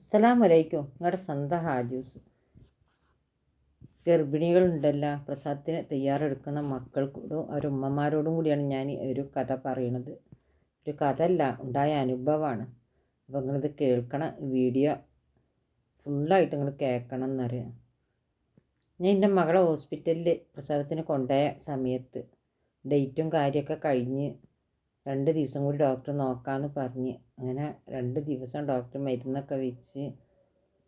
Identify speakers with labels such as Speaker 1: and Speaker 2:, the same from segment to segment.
Speaker 1: അസ്സലാമലൈക്കും. നിങ്ങളുടെ സ്വന്തം ഹാജൂസ്. ഗർഭിണികളുണ്ടല്ലോ പ്രസവത്തിന് തയ്യാറെടുക്കുന്ന മക്കൾക്കോടും അവരുമ്മമാരോടും കൂടിയാണ് ഞാൻ ഒരു കഥ പറയണത്. ഒരു കഥ അല്ല ഉണ്ടായ അനുഭവമാണ് അപ്പോൾ നിങ്ങളിത് കേൾക്കണ വീഡിയോ ഫുള്ളായിട്ട് നിങ്ങൾ കേൾക്കണം എന്നറിയാം ഞാൻ എന്റെ മകളെ ഹോസ്പിറ്റലിൽ പ്രസവത്തിന് കൊണ്ടുപോയ സമയത്ത് ഡേറ്റും കാര്യമൊക്കെ കഴിഞ്ഞ് രണ്ട് ദിവസം കൂടി ഡോക്ടർ നോക്കാമെന്ന് പറഞ്ഞ്. അങ്ങനെ രണ്ട് ദിവസം ഡോക്ടർ മരുന്നൊക്കെ വെച്ച്.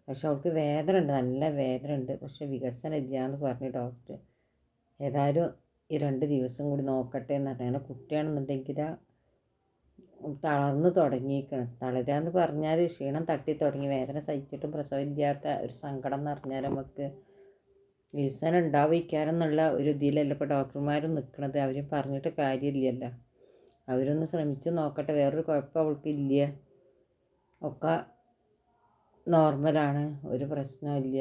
Speaker 1: പക്ഷെ അവൾക്ക് വേദന ഉണ്ട് നല്ല വേദന ഉണ്ട്. പക്ഷെ വികസനം ഇല്ല എന്ന് പറഞ്ഞു ഡോക്ടർ. ഏതായാലും ഈ രണ്ട് ദിവസം കൂടി നോക്കട്ടെ എന്ന് പറഞ്ഞു. അങ്ങനെ കുട്ടിയാണെന്നുണ്ടെങ്കിൽ തളർന്നു തുടങ്ങിയിരിക്കണം തളരാന്ന് പറഞ്ഞാൽ ക്ഷീണം തട്ടി തുടങ്ങി. വേദന സഹിച്ചിട്ടും പ്രസവമില്ലാത്ത ഒരു സങ്കടം എന്ന് പറഞ്ഞാൽ നമുക്ക് വികസനം ഉണ്ടാവിക്കാരെന്നുള്ള ഒരു ഇതിലല്ല ഇപ്പോൾ ഡോക്ടർമാരും നിൽക്കണത് അവരും പറഞ്ഞിട്ട് കാര്യമില്ലല്ലോ. അവരൊന്ന് ശ്രമിച്ച് നോക്കട്ടെ. വേറൊരു കുഴപ്പം അവൾക്കില്ല. ഒക്കെ നോർമലാണ് ഒരു പ്രശ്നമില്ല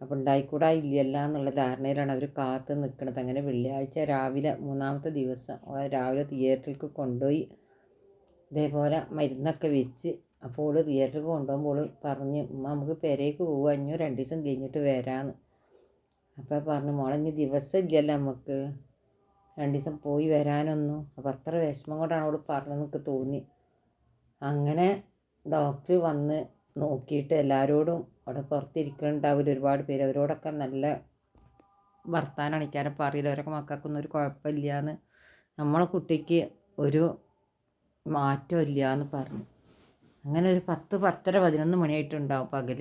Speaker 1: അപ്പോൾ ഉണ്ടായിക്കൂടാ ഇല്ലല്ല എന്നുള്ള ധാരണയിലാണ് അവർ കാത്ത് നിൽക്കുന്നത് അങ്ങനെ വെള്ളിയാഴ്ച രാവിലെ മൂന്നാമത്തെ ദിവസം അവളെ രാവിലെ തിയേറ്ററിലേക്ക് കൊണ്ടുപോയി. ഇതേപോലെ മരുന്നൊക്കെ വെച്ച് അപ്പോൾ തിയേറ്ററിൽ കൊണ്ടുപോകുമ്പോൾ പറഞ്ഞ് ഉമ്മ നമുക്ക് പെരേക്ക് പോവുക അഞ്ഞോ രണ്ട് ദിവസം കഴിഞ്ഞിട്ട് വരാമെന്ന് അപ്പോൾ പറഞ്ഞു മോളെ ഇനി ദിവസം ഇല്ലല്ലോ നമുക്ക് രണ്ട് ദിവസം പോയി വരാനൊന്നും. അപ്പം അത്ര വിഷമം കൊണ്ടാണ് അവൾ പറഞ്ഞതെന്നൊക്കെ തോന്നി. അങ്ങനെ ഡോക്ടർ വന്ന് നോക്കിയിട്ട് എല്ലാവരോടും അവിടെ പുറത്തിരിക്കുന്നുണ്ടാവില്ല ഒരുപാട് പേര് അവരോടൊക്കെ നല്ല വർത്താനം ഇക്കാരെ പറയില്ല. അവരൊക്കെ മക്കൾക്കൊന്നും ഒരു കുഴപ്പമില്ല എന്ന് നമ്മളെ കുട്ടിക്ക് ഒരു മാറ്റമില്ല എന്ന് പറഞ്ഞു. അങ്ങനെ ഒരു പത്ത് പത്തര പതിനൊന്ന് മണിയായിട്ടുണ്ടാവും പകൽ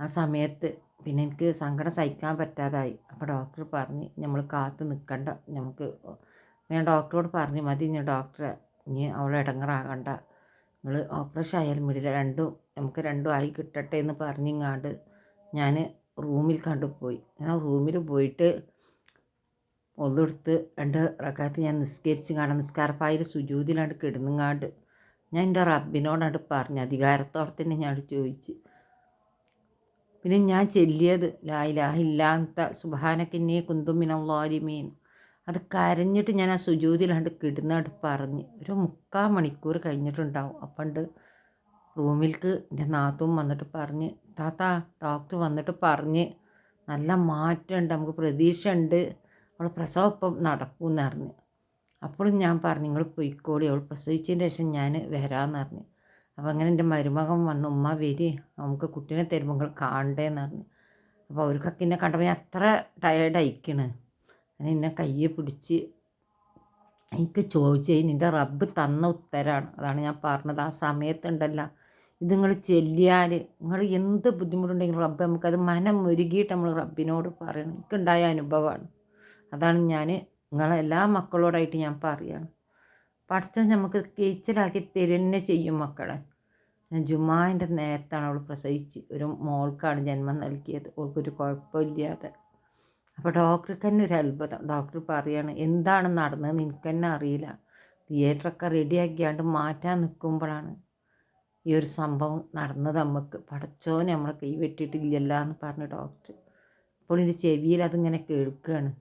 Speaker 1: ആ സമയത്ത് പിന്നെ എനിക്ക് സങ്കടം സഹിക്കാൻ പറ്റാതായി. അപ്പോൾ ഡോക്ടർ പറഞ്ഞ് നമ്മൾ കാത്ത് നിൽക്കണ്ട നമുക്ക് ഞാൻ ഡോക്ടറോട് പറഞ്ഞു മതി ഞാൻ ഡോക്ടറെ. ഇനി അവളെ ഇടങ്ങറാകണ്ട. നമ്മൾ ഓപ്പറേഷൻ ആയാലും വിടില്ല രണ്ടും നമുക്ക് രണ്ടും ആയി കിട്ടട്ടെ എന്ന് പറഞ്ഞിങ്ങാണ്ട് ഞാൻ റൂമിൽ കണ്ടുപോയി ഞാൻ റൂമിൽ പോയിട്ട് ഒന്നെടുത്ത് രണ്ട് റക്കാത്ത് ഞാൻ നിസ്കരിച്ച് കാണാൻ നിസ്കാരപ്പായിൽ സുജൂതിലാണ്ട് കിടന്നുങ്ങാണ്ട് ഞാൻ എന്റെ റബ്ബിനോടാണ്ട് പറഞ്ഞു അധികാരത്തോടെ തന്നെ ഞാൻ ചോദിച്ച് പിന്നെ ഞാൻ ചെല്ലിയത് ലായിലാഹില്ലാത്ത സുബാനക്കിന്നെ കുന്തുമിനല്ലാലിമീൻ അത് കരഞ്ഞിട്ട് ഞാൻ ആ സുജൂതിലാണ്ട് കിടന്നാണ്ട് പറഞ്ഞ്. ഒരു മുക്കാൽ മണിക്കൂർ കഴിഞ്ഞിട്ടുണ്ടാവും. അപ്പണ്ട് റൂമിൽക്ക് എന്റെ നാത്തും വന്നിട്ട് പറഞ്ഞ് താത്ത ഡോക്ടർ വന്നിട്ട് പറഞ്ഞ് നല്ല മാറ്റമുണ്ട് നമുക്ക് പ്രതീക്ഷ ഉണ്ട് അവൾ പ്രസവം ഇപ്പം നടക്കുമെന്ന് പറഞ്ഞു അപ്പോഴും ഞാൻ പറഞ്ഞു നിങ്ങൾ പൊയ്ക്കോളി അവൾ പ്രസവിച്ചതിന് ശേഷം ഞാൻ വരാമെന്ന് പറഞ്ഞു അപ്പോൾ അങ്ങനെ എന്റെ മരുമകൻ വന്ന് ഉമ്മ വരി നമുക്ക് കുട്ടീനെ തരുമ്പോൾ കാണണ്ടേന്ന് പറഞ്ഞു. അപ്പോൾ അവർക്കൊക്കെ എന്നെ കണ്ടപ്പോൾ ഞാൻ അത്ര ടയേർഡ് അയക്കണ് അങ്ങനെ എന്നെ കയ്യെ പിടിച്ച് എനിക്ക് ചോദിച്ചു നിന്റെ റബ്ബ് തന്ന ഉത്തരാണ്. അതാണ് ഞാൻ പറഞ്ഞത്. ആ സമയത്തുണ്ടല്ലോ. ഇത് നിങ്ങൾ ചെല്ലിയാൽ നിങ്ങൾ എന്ത് ബുദ്ധിമുട്ടുണ്ടെങ്കിലും റബ്ബ് നമുക്കത് മനം ഒരുകിയിട്ട് നമ്മൾ റബ്ബിനോട് പറയണം. എനിക്കുണ്ടായ അനുഭവമാണ് അതാണ് ഞാൻ നിങ്ങളെല്ലാ മക്കളോടായിട്ട് ഞാൻ പറയുകയാണ് പഠിച്ചാൽ നമുക്ക് ടീച്ചറാക്കി തരുന്നെ ചെയ്യും മക്കളെ. ഞാൻ ജുമാന്റെ നേരത്താണ് അവൾ പ്രസവിച്ച്. ഒരു മോൾക്കാണ് ജന്മം നൽകിയത്. അവൾക്കൊരു കുഴപ്പമില്ലാതെ. അപ്പോൾ ഡോക്ടർക്ക് തന്നെ ഒരു അത്ഭുതം. ഡോക്ടർ പറയാണ് എന്താണ് നടന്നതെന്ന് എനിക്ക് തന്നെ അറിയില്ല. തിയേറ്ററൊക്കെ റെഡിയാക്കിയാണ്ട് മാറ്റാൻ നിൽക്കുമ്പോഴാണ് ഈ ഒരു സംഭവം നടന്നത് നമുക്ക് പടച്ചോ നമ്മളെ കൈ വെട്ടിയിട്ടില്ലല്ലോ എന്ന് പറഞ്ഞു ഡോക്ടർ. അപ്പോൾ ഇതിന്റെ ചെവിയിൽ അതിങ്ങനെ കേൾക്കുകയാണ്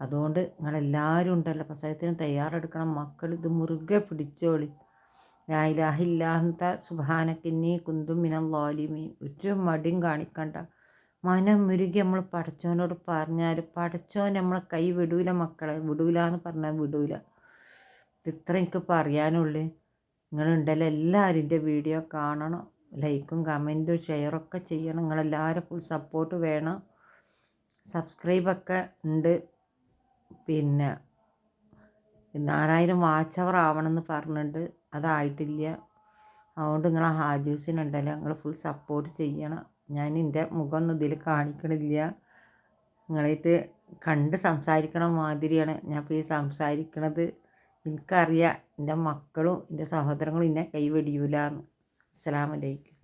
Speaker 1: അതുകൊണ്ട് നിങ്ങളെല്ലാവരും ഉണ്ടല്ലോ. പ്രസവത്തിന് തയ്യാറെടുക്കണം. മക്കൾ ഇത് മുറുകെ പിടിച്ചോളി. ലായിലാഹില്ലാത്ത സുബാനക്കിന്നി കുന്തും മിനല്ലോലിമീൻ ഒരു മടിയും കാണിക്കണ്ട. മനം മുരുകി നമ്മൾ പടച്ചോനോട് പറഞ്ഞാൽ പടച്ചോൻ നമ്മളെ കൈ വിടൂല മക്കളെ. വിടൂല എന്ന് പറഞ്ഞാൽ വിടൂല. ഇത്ര എനിക്ക് പറയാനുള്ളൂ. നിങ്ങളുണ്ടല്ലോ എല്ലാവരും എന്റെ വീഡിയോ കാണണം. ലൈക്കും കമന്റും ഷെയറൊക്കെ ചെയ്യണം. നിങ്ങളെല്ലാവരും ഫുൾ സപ്പോർട്ട് വേണം. സബ്സ്ക്രൈബൊക്കെ ഉണ്ട്. പിന്നെ നാലായിരം വാച്ച് അവർ ആവണമെന്ന് പറഞ്ഞിട്ട് അതായിട്ടില്ല. അതുകൊണ്ട് നിങ്ങൾ ആ ഹാജൂസിനുണ്ടല്ലോ നിങ്ങൾ ഫുൾ സപ്പോർട്ട് ചെയ്യണം. ഞാൻ എന്റെ മുഖമൊന്നും ഇതിൽ കാണിക്കണില്ല. നിങ്ങളിത് കണ്ട് സംസാരിക്കണ മാതിരിയാണ് ഞാൻ ഇപ്പോൾ ഈ സംസാരിക്കണത്. എനിക്കറിയാം എന്റെ മക്കളും എന്റെ സഹോദരങ്ങളും എന്നെ കൈവെടിയൂല അസ്സലാമലൈക്കും